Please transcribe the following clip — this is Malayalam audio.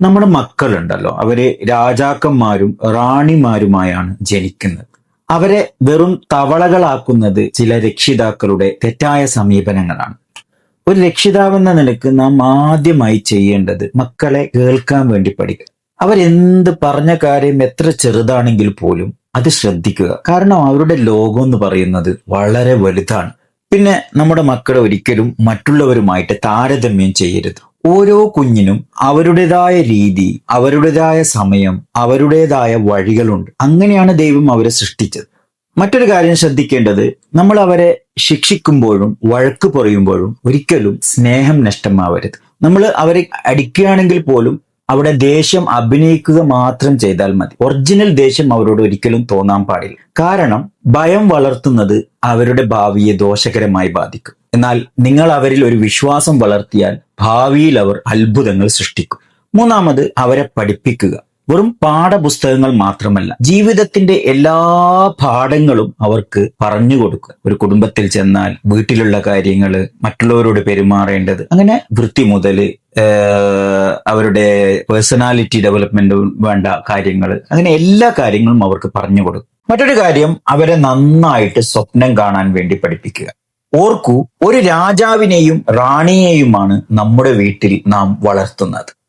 നമ്മുടെ മക്കളുണ്ടല്ലോ. അവരെ രാജാക്കന്മാരും റാണിമാരുമായാണ് ജനിക്കുന്നത്. അവരെ വെറും തവളകളാക്കുന്നത് ചില രക്ഷിതാക്കളുടെ തെറ്റായ സമീപനങ്ങളാണ്. ഒരു രക്ഷിതാവെന്ന നിലയ്ക്ക് നാം ആദ്യമായി ചെയ്യേണ്ടത് മക്കളെ കേൾക്കാൻ വേണ്ടി പഠിക്കുക. അവരെന്ത് പറഞ്ഞ കാര്യം എത്ര ചെറുതാണെങ്കിൽ പോലും അത് ശ്രദ്ധിക്കുക. കാരണം അവരുടെ ലോകം എന്ന് പറയുന്നത് വളരെ വലുതാണ്. പിന്നെ നമ്മുടെ മക്കളെ ഒരിക്കലും മറ്റുള്ളവരുമായിട്ട് താരതമ്യം ചെയ്യരുത്. ഓരോ കുഞ്ഞിനും അവരുടേതായ രീതി അവരുടേതായ സമയം അവരുടേതായ വഴികളുണ്ട്. അങ്ങനെയാണ് ദൈവം അവരെ സൃഷ്ടിച്ചത്. മറ്റൊരു കാര്യം ശ്രദ്ധിക്കേണ്ടത് നമ്മൾ അവരെ ശിക്ഷിക്കുമ്പോഴും വഴക്ക് പറയുമ്പോഴും ഒരിക്കലും സ്നേഹം നഷ്ടമാവരുത്. നമ്മൾ അവരെ അടിക്കുകയാണെങ്കിൽ പോലും അവിടെ ദേഷ്യം അഭിനയിക്കുക മാത്രം ചെയ്താൽ മതി. ഒറിജിനൽ ദേഷ്യം അവരോട് ഒരിക്കലും തോന്നാൻ പാടില്ല. കാരണം ഭയം വളർത്തുന്നത് അവരുടെ ഭാവിയെ ദോഷകരമായി ബാധിക്കും. എന്നാൽ നിങ്ങൾ അവരിൽ ഒരു വിശ്വാസം വളർത്തിയാൽ ഭാവിയിൽ അവർ അത്ഭുതങ്ങൾ സൃഷ്ടിക്കും. മൂന്നാമത് അവരെ പഠിപ്പിക്കുക. വെറും പാഠപുസ്തകങ്ങൾ മാത്രമല്ല ജീവിതത്തിന്റെ എല്ലാ പാഠങ്ങളും അവർക്ക് പറഞ്ഞു കൊടുക്കുക. ഒരു കുടുംബത്തിൽ ചെന്നാൽ വീട്ടിലുള്ള കാര്യങ്ങൾ മറ്റുള്ളവരോട് പെരുമാറേണ്ടത്. അങ്ങനെ വൃത്തി മുതൽ അവരുടെ പേഴ്സണാലിറ്റി ഡെവലപ്മെന്റ് വേണ്ട കാര്യങ്ങൾ അങ്ങനെ എല്ലാ കാര്യങ്ങളും അവർക്ക് പറഞ്ഞു കൊടുക്കും. മറ്റൊരു കാര്യം അവരെ നന്നായിട്ട് സ്വപ്നം കാണാൻ വേണ്ടി പഠിപ്പിക്കുക. ഓർക്കൂ ഒരു രാജാവിനെയും റാണിയെയുമാണ് നമ്മുടെ വീട്ടിൽ നാം വളർത്തുന്നത്.